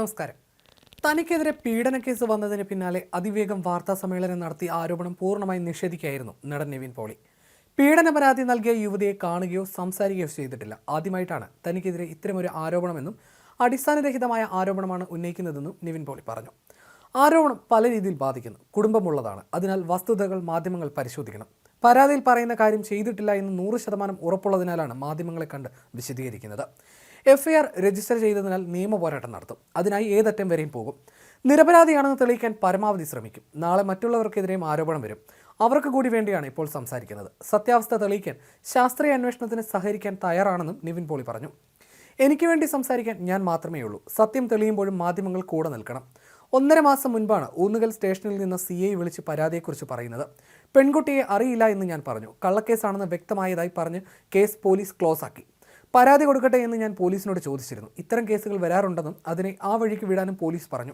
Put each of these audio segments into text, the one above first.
നമസ്കാരം. തനിക്കെതിരെ പീഡന കേസ് വന്നതിന് പിന്നാലെ അതിവേഗം വാർത്താ സമ്മേളനം നടത്തി ആരോപണം പൂർണമായി നിഷേധിക്കുകയായിരുന്നു നടൻ നിവിൻ പോളി. പീഡന പരാതി നൽകിയ യുവതിയെ കാണുകയോ സംസാരിക്കുകയോ ചെയ്തിട്ടില്ല. ആദ്യമായിട്ടാണ് തനിക്കെതിരെ ഇത്തരമൊരു ആരോപണമെന്നും അടിസ്ഥാനരഹിതമായ ആരോപണമാണ് ഉന്നയിക്കുന്നതെന്നും നിവിൻ പോളി പറഞ്ഞു. ആരോപണം പല രീതിയിൽ ബാധിക്കുന്നു. കുടുംബമുള്ളതാണ്. അതിനാൽ വസ്തുതകൾ മാധ്യമങ്ങൾ പരിശോധിക്കണം. പരാതിയിൽ പറയുന്ന കാര്യം ചെയ്തിട്ടില്ല എന്ന് നൂറ് ശതമാനം ഉറപ്പുള്ളതിനാലാണ് മാധ്യമങ്ങളെ കണ്ട് വിശദീകരിക്കുന്നത്. എഫ്ഐആർ രജിസ്റ്റർ ചെയ്തതിനാൽ നിയമപോരാട്ടം നടത്തും. അതിനായി ഏതറ്റം വരെയും പോകും. നിരപരാധിയാണെന്ന് തെളിയിക്കാൻ പരമാവധി ശ്രമിക്കും. നാളെ മറ്റുള്ളവർക്കെതിരെയും ആരോപണം വരും. അവർക്ക് കൂടി വേണ്ടിയാണ് ഇപ്പോൾ സംസാരിക്കുന്നത്. സത്യാവസ്ഥ തെളിയിക്കാൻ ശാസ്ത്രീയ അന്വേഷണത്തിന് സഹകരിക്കാൻ തയ്യാറാണെന്നും നിവിൻ പോളി പറഞ്ഞു. എനിക്ക് വേണ്ടി സംസാരിക്കാൻ ഞാൻ മാത്രമേ ഉള്ളൂ. സത്യം തെളിയുമ്പോഴും മാധ്യമങ്ങൾ കൂടെ നിൽക്കണം. ഒന്നര മാസം മുൻപാണ് ഊന്നുകൽ സ്റ്റേഷനിൽ നിന്ന് സി ഐ വിളിച്ച് പരാതിയെക്കുറിച്ച് പറയുന്നത്. പെൺകുട്ടിയെ അറിയില്ല എന്ന് ഞാൻ പറഞ്ഞു. കള്ളക്കേസാണെന്ന് വ്യക്തമായതായി പറഞ്ഞ് കേസ് പോലീസ് ക്ലോസ് ആക്കി പരാതി കൊടുക്കട്ടെ എന്ന് ഞാൻ പോലീസിനോട് ചോദിച്ചിരുന്നു. ഇത്തരം കേസുകൾ വരാറുണ്ടെന്നും അതിനെ ആ വഴിക്ക് വിടാനും പോലീസ് പറഞ്ഞു.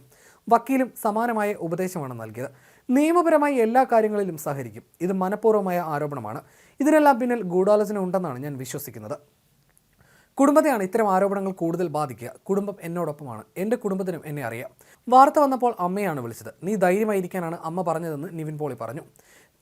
വക്കീലും സമാനമായ ഉപദേശമാണ് നൽകിയത്. നിയമപരമായി എല്ലാ കാര്യങ്ങളിലും സഹകരിക്കും. ഇത് മനഃപൂർവമായ ആരോപണമാണ്. ഇതിനെല്ലാം പിന്നിൽ ഗൂഢാലോചന ഉണ്ടെന്നാണ് ഞാൻ വിശ്വസിക്കുന്നത്. കുടുംബത്തെയാണ് ഇത്തരം ആരോപണങ്ങൾ കൂടുതൽ ബാധിക്കുക. കുടുംബം എന്നോടൊപ്പമാണ്. എന്റെ കുടുംബത്തിനും എന്നെ അറിയാം. വാർത്ത വന്നപ്പോൾ അമ്മയാണ് വിളിച്ചത്. നീ ധൈര്യമായിരിക്കാനാണ് അമ്മ പറഞ്ഞതെന്ന് നിവിൻ പോളി പറഞ്ഞു.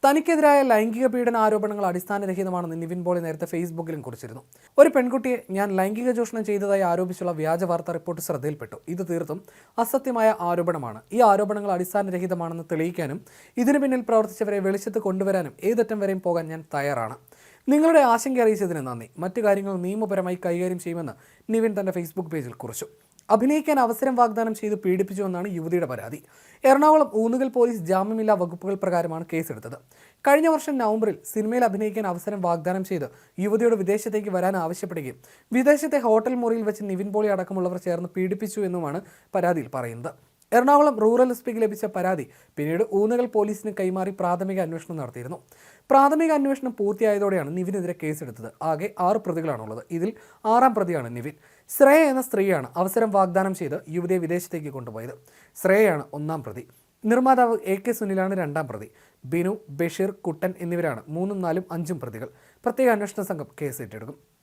തനിക്കെതിരായ ലൈംഗിക പീഡന ആരോപണങ്ങൾ അടിസ്ഥാനരഹിതമാണെന്ന് നിവിൻ പോളി നേരത്തെ ഫേസ്ബുക്കിലും കുറിച്ചിരുന്നു. ഒരു പെൺകുട്ടിയെ ഞാൻ ലൈംഗിക ചൂഷണം ചെയ്തതായി ആരോപിച്ചുള്ള വ്യാജ വാർത്താ റിപ്പോർട്ട് ശ്രദ്ധയിൽപ്പെട്ടു. ഇത് തീർത്തും അസത്യമായ ആരോപണമാണ്. ഈ ആരോപണങ്ങൾ അടിസ്ഥാനരഹിതമാണെന്ന് തെളിയിക്കാനും ഇതിനു പിന്നിൽ പ്രവർത്തിച്ചവരെ വെളിച്ചത്ത് കൊണ്ടുവരാനും ഏതറ്റം വരെയും പോകാൻ ഞാൻ തയ്യാറാണ്. നിങ്ങളുടെ ആശങ്ക അറിയിച്ചതിന് നന്ദി. മറ്റു കാര്യങ്ങൾ നിയമപരമായി കൈകാര്യം ചെയ്യുമെന്ന് നിവിൻ തന്റെ ഫേസ്ബുക്ക് പേജിൽ കുറിച്ചു. അഭിനയിക്കാൻ അവസരം വാഗ്ദാനം ചെയ്ത് പീഡിപ്പിച്ചുവെന്നാണ് യുവതിയുടെ പരാതി. എറണാകുളം ഊന്നുകൽ പോലീസ് ജാമ്യമില്ലാ വകുപ്പുകൾ പ്രകാരമാണ് കേസെടുത്തത്. കഴിഞ്ഞ വർഷം നവംബറിൽ സിനിമയിൽ അഭിനയിക്കാൻ അവസരം വാഗ്ദാനം ചെയ്ത് യുവതിയോട് വിദേശത്തേക്ക് വരാൻ ആവശ്യപ്പെടുകയും വിദേശത്തെ ഹോട്ടൽ മുറിയിൽ വെച്ച് നിവിൻ പോളി അടക്കമുള്ളവർ ചേർന്ന് പീഡിപ്പിച്ചു എന്നുമാണ് പരാതിയിൽ പറയുന്നത്. എറണാകുളം റൂറൽ എസ് പിക്ക് ലഭിച്ച പരാതി പിന്നീട് ഊന്നുകൽ പോലീസിന് കൈമാറി പ്രാഥമിക അന്വേഷണം നടത്തിയിരുന്നു. പ്രാഥമിക അന്വേഷണം പൂർത്തിയായതോടെയാണ് നിവിനെതിരെ കേസെടുത്തത്. ആകെ ആറ് പ്രതികളാണുള്ളത്. ഇതിൽ ആറാം പ്രതിയാണ് നിവിൻ. ശ്രേയ എന്ന സ്ത്രീയാണ് അവസരം വാഗ്ദാനം ചെയ്ത് യുവതിയെ വിദേശത്തേക്ക് കൊണ്ടുപോയത്. ശ്രേയയാണ് ഒന്നാം പ്രതി. നിർമ്മാതാവ് എ കെ സുനിലാണ് രണ്ടാം പ്രതി. ബിനു ബഷീർ കുട്ടൻ എന്നിവരാണ് മൂന്നും നാലും അഞ്ചും പ്രതികൾ. പ്രത്യേക അന്വേഷണ സംഘം കേസ് ഏറ്റെടുക്കും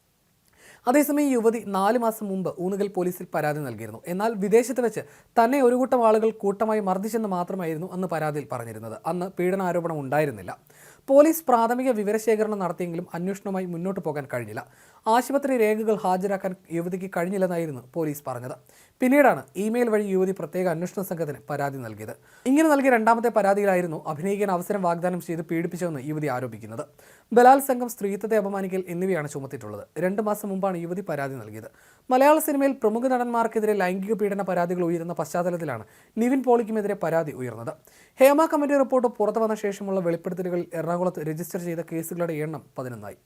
അതേസമയം യുവതി നാല് മാസം മുമ്പ് ഊന്നുകൽ പോലീസിൽ പരാതി നൽകിയിരുന്നു. എന്നാൽ വിദേശത്ത് വെച്ച് തന്നെ ഒരു കൂട്ടം ആളുകൾ കൂട്ടമായി മർദ്ദിച്ചെന്ന് മാത്രമായിരുന്നു അന്ന് പരാതിയിൽ പറഞ്ഞിരുന്നത്. അന്ന് പീഡനാരോപണം ഉണ്ടായിരുന്നില്ല. പോലീസ് പ്രാഥമിക വിവരശേഖരണം നടത്തിയെങ്കിലും അന്വേഷണവുമായി മുന്നോട്ട് പോകാൻ കഴിഞ്ഞില്ല. ആശുപത്രി രേഖകൾ ഹാജരാക്കാൻ യുവതിക്ക് കഴിഞ്ഞില്ലെന്നായിരുന്നു പോലീസ് പറഞ്ഞത്. പിന്നീടാണ് ഇമെയിൽ വഴി യുവതി പ്രത്യേക അന്വേഷണ സംഘത്തിന് പരാതി നൽകിയത്. ഇങ്ങനെ നൽകിയ രണ്ടാമത്തെ പരാതിയിലായിരുന്നു അഭിനയിക്കാൻ അവസരം വാഗ്ദാനം ചെയ്ത് പീഡിപ്പിച്ചതെന്ന് യുവതി ആരോപിക്കുന്നത്. ബലാത്സംഗം സ്ത്രീത്വത്തെ അപമാനിക്കൽ എന്നിവയാണ് ചുമത്തിയിട്ടുള്ളത്. രണ്ട് മാസം മുമ്പാണ് യുവതി പരാതി നൽകിയത്. മലയാള സിനിമയിൽ പ്രമുഖ നടന്മാർക്കെതിരെ ലൈംഗിക പീഡന പരാതികൾ ഉയരുന്ന പശ്ചാത്തലത്തിലാണ് നിവിൻ പോളിക്കുമെതിരെ പരാതി ഉയർന്നത്. ഹേമ കമ്മിറ്റി റിപ്പോർട്ട് പുറത്തു വന്ന ശേഷമുള്ള വെളിപ്പെടുത്തലുകളിൽ എറണാകുളത്ത് രജിസ്റ്റർ ചെയ്ത കേസുകളുടെ എണ്ണം പതിനൊന്നായി.